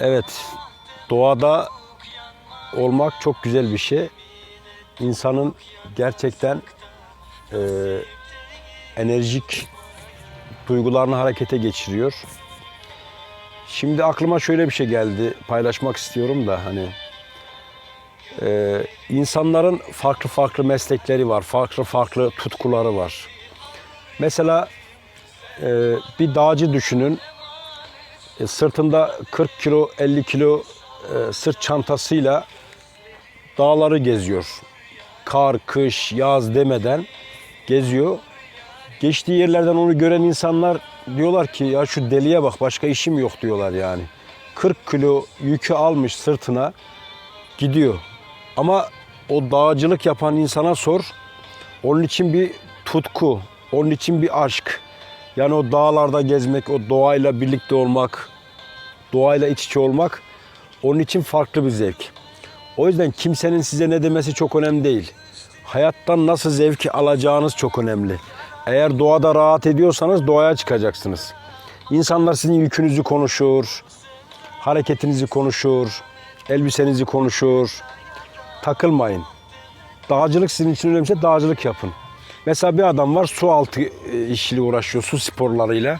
Evet, doğada olmak çok güzel bir şey. İnsanın gerçekten e, enerjik duygularını harekete geçiriyor. Şimdi aklıma şöyle bir şey geldi, paylaşmak istiyorum da hani e, insanların farklı farklı meslekleri var, farklı farklı tutkuları var. Mesela e, bir dağcı düşünün, sırtında 40 kilo 50 kilo e, sırt çantasıyla dağları geziyor. Kar, kış, yaz demeden geziyor. Geçtiği yerlerden onu gören insanlar diyorlar ki ya şu deliye bak başka işim yok diyorlar yani. 40 kilo yükü almış sırtına gidiyor. Ama o dağcılık yapan insana sor. Onun için bir tutku, onun için bir aşk. Yani o dağlarda gezmek, o doğayla birlikte olmak, doğayla iç içe olmak onun için farklı bir zevk. O yüzden kimsenin size ne demesi çok önemli değil. Hayattan nasıl zevki alacağınız çok önemli. Eğer doğada rahat ediyorsanız doğaya çıkacaksınız. İnsanlar sizin yükünüzü konuşur, hareketinizi konuşur, elbisenizi konuşur. Takılmayın. Dağcılık sizin için önemliyse dağcılık yapın. Mesela bir adam var su altı işiyle uğraşıyor, su sporlarıyla.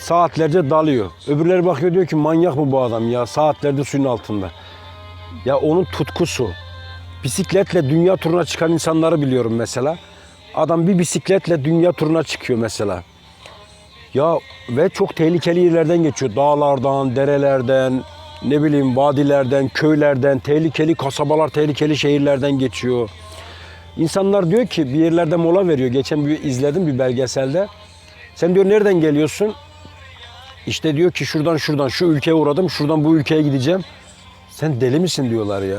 Saatlerce dalıyor. Öbürleri bakıyor diyor ki manyak mı bu adam ya saatlerce suyun altında. Ya onun tutkusu. Bisikletle dünya turuna çıkan insanları biliyorum mesela. Adam bir bisikletle dünya turuna çıkıyor mesela. Ya ve çok tehlikeli yerlerden geçiyor. Dağlardan, derelerden, ne bileyim vadilerden, köylerden, tehlikeli kasabalar, tehlikeli şehirlerden geçiyor. İnsanlar diyor ki bir yerlerde mola veriyor. Geçen bir izledim bir belgeselde. Sen diyor nereden geliyorsun? İşte diyor ki şuradan şuradan şu ülkeye uğradım, şuradan bu ülkeye gideceğim. Sen deli misin diyorlar ya.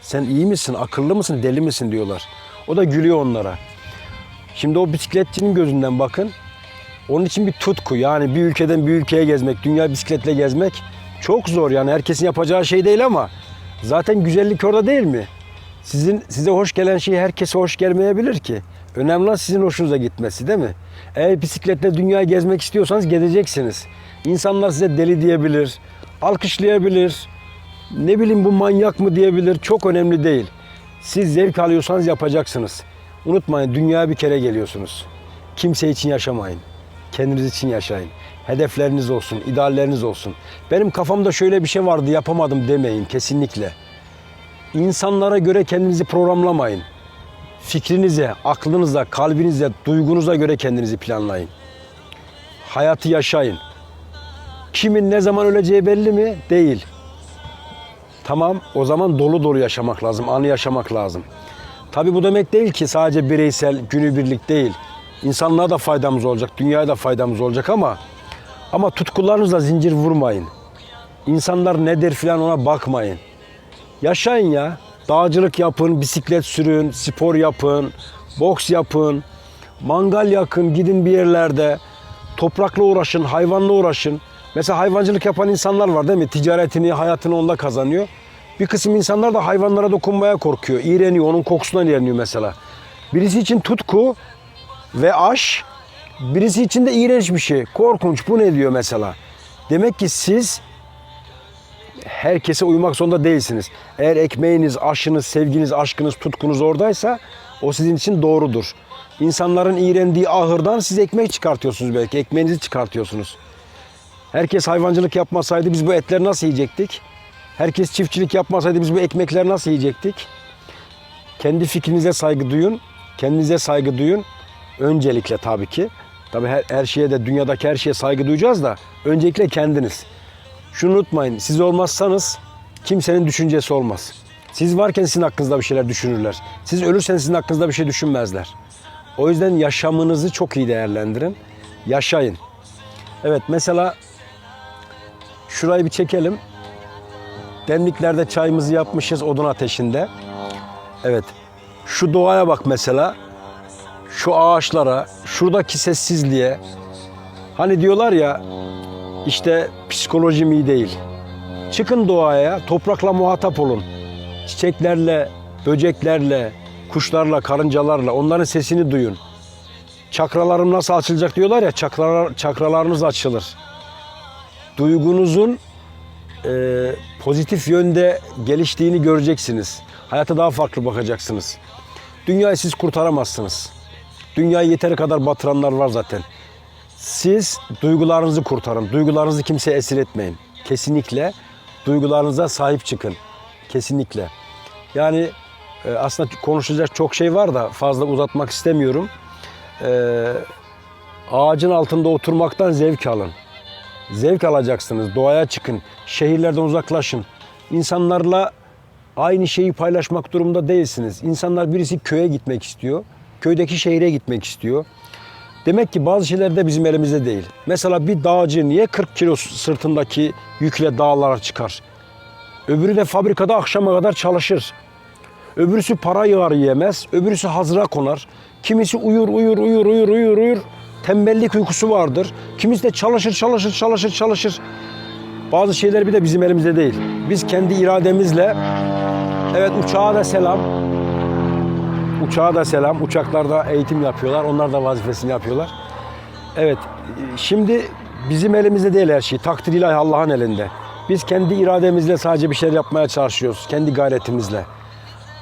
Sen iyi misin, akıllı mısın, deli misin diyorlar. O da gülüyor onlara. Şimdi o bisikletçinin gözünden bakın. Onun için bir tutku yani bir ülkeden bir ülkeye gezmek, dünya bisikletle gezmek çok zor yani herkesin yapacağı şey değil ama zaten güzellik orada değil mi? Sizin size hoş gelen şey herkese hoş gelmeyebilir ki. Önemli olan sizin hoşunuza gitmesi değil mi? Eğer bisikletle dünyayı gezmek istiyorsanız gezeceksiniz. İnsanlar size deli diyebilir, alkışlayabilir. Ne bileyim bu manyak mı diyebilir. Çok önemli değil. Siz zevk alıyorsanız yapacaksınız. Unutmayın dünyaya bir kere geliyorsunuz. Kimse için yaşamayın. Kendiniz için yaşayın. Hedefleriniz olsun, idealleriniz olsun. Benim kafamda şöyle bir şey vardı yapamadım demeyin kesinlikle. İnsanlara göre kendinizi programlamayın. Fikrinize, aklınıza, kalbinize, duygunuza göre kendinizi planlayın. Hayatı yaşayın. Kimin ne zaman öleceği belli mi? Değil. Tamam o zaman dolu dolu yaşamak lazım, anı yaşamak lazım. Tabi bu demek değil ki sadece bireysel, günübirlik değil. İnsanlığa da faydamız olacak, dünyaya da faydamız olacak ama ama tutkularınızla zincir vurmayın. İnsanlar nedir filan ona bakmayın. Yaşayın ya. Dağcılık yapın, bisiklet sürün, spor yapın, boks yapın, mangal yakın, gidin bir yerlerde. Toprakla uğraşın, hayvanla uğraşın. Mesela hayvancılık yapan insanlar var değil mi? Ticaretini, hayatını onda kazanıyor. Bir kısım insanlar da hayvanlara dokunmaya korkuyor. İğreniyor, onun kokusundan iğreniyor mesela. Birisi için tutku ve aş, birisi için de iğrenç bir şey. Korkunç, bu ne diyor mesela. Demek ki siz herkese uymak zorunda değilsiniz. Eğer ekmeğiniz, aşınız, sevginiz, aşkınız, tutkunuz oradaysa o sizin için doğrudur. İnsanların iğrendiği ahırdan siz ekmek çıkartıyorsunuz belki. Ekmeğinizi çıkartıyorsunuz. Herkes hayvancılık yapmasaydı biz bu etleri nasıl yiyecektik? Herkes çiftçilik yapmasaydı biz bu ekmekleri nasıl yiyecektik? Kendi fikrinize saygı duyun. Kendinize saygı duyun. Öncelikle tabii ki. Tabii her, her şeye de dünyadaki her şeye saygı duyacağız da öncelikle kendiniz. Şunu unutmayın. Siz olmazsanız kimsenin düşüncesi olmaz. Siz varken sizin hakkınızda bir şeyler düşünürler. Siz ölürseniz sizin hakkınızda bir şey düşünmezler. O yüzden yaşamınızı çok iyi değerlendirin. Yaşayın. Evet mesela şurayı bir çekelim. Demliklerde çayımızı yapmışız odun ateşinde. Evet. Şu doğaya bak mesela. Şu ağaçlara, şuradaki sessizliğe. Hani diyorlar ya işte psikolojim iyi değil. Çıkın doğaya, toprakla muhatap olun. Çiçeklerle, böceklerle, kuşlarla, karıncalarla onların sesini duyun. Çakralarım nasıl açılacak diyorlar ya, çakralar, çakralarınız açılır. Duygunuzun e, pozitif yönde geliştiğini göreceksiniz. Hayata daha farklı bakacaksınız. Dünyayı siz kurtaramazsınız. Dünyayı yeteri kadar batıranlar var zaten. Siz duygularınızı kurtarın. Duygularınızı kimseye esir etmeyin. Kesinlikle duygularınıza sahip çıkın. Kesinlikle. Yani e, aslında konuşacak çok şey var da fazla uzatmak istemiyorum. E, ağacın altında oturmaktan zevk alın. Zevk alacaksınız. Doğaya çıkın. Şehirlerden uzaklaşın. İnsanlarla aynı şeyi paylaşmak durumunda değilsiniz. İnsanlar birisi köye gitmek istiyor. Köydeki şehire gitmek istiyor. Demek ki bazı şeyler de bizim elimizde değil. Mesela bir dağcı niye 40 kilo sırtındaki yükle dağlara çıkar? Öbürü de fabrikada akşama kadar çalışır. Öbürüsü para yığar yemez. Öbürüsü hazıra konar. Kimisi uyur uyur uyur uyur uyur uyur. Tembellik uykusu vardır. Kimisi de çalışır çalışır çalışır çalışır. Bazı şeyler bir de bizim elimizde değil. Biz kendi irademizle evet uçağa da selam. Uçağa da selam. Uçaklarda eğitim yapıyorlar. Onlar da vazifesini yapıyorlar. Evet. Şimdi bizim elimizde değil her şey. Takdir ilahi Allah'ın elinde. Biz kendi irademizle sadece bir şeyler yapmaya çalışıyoruz. Kendi gayretimizle.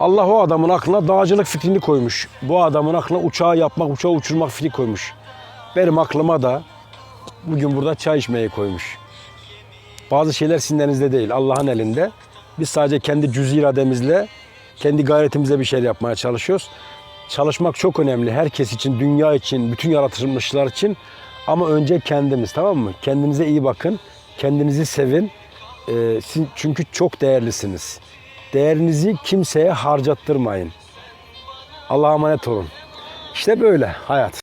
Allah o adamın aklına dağcılık fikrini koymuş. Bu adamın aklına uçağı yapmak, uçağı uçurmak fikri koymuş. Benim aklıma da bugün burada çay içmeyi koymuş. Bazı şeyler sizin elinizde değil, Allah'ın elinde. Biz sadece kendi cüz irademizle, kendi gayretimizle bir şeyler yapmaya çalışıyoruz. Çalışmak çok önemli. Herkes için, dünya için, bütün yaratılmışlar için. Ama önce kendimiz, tamam mı? Kendinize iyi bakın, kendinizi sevin. Ee, çünkü çok değerlisiniz. Değerinizi kimseye harcattırmayın. Allah'a emanet olun. İşte böyle hayat.